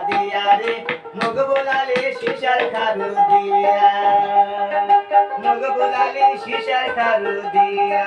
দিয়া রে মুখ বোলালে শিশার খারু দিয়া। মুখ বোলালে শিশার খারু দিয়া।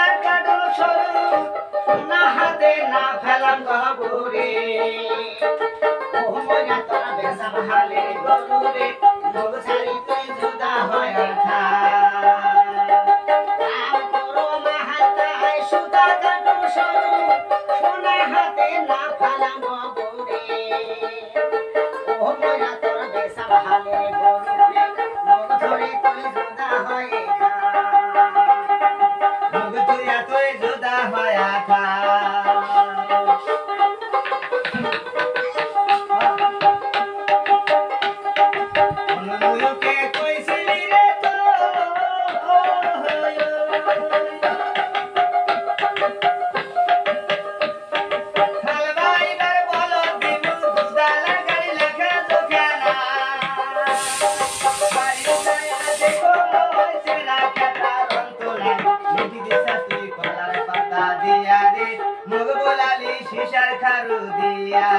দিদি শাস্তি কলার পাতা দিয়া রে মুগ বোলালি শিশার খারু দিয়া।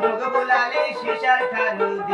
মুগ বোলালি শিশার খারু দিয়া।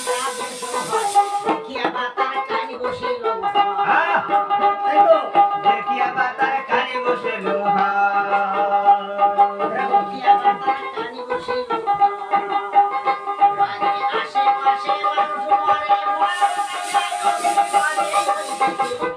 Música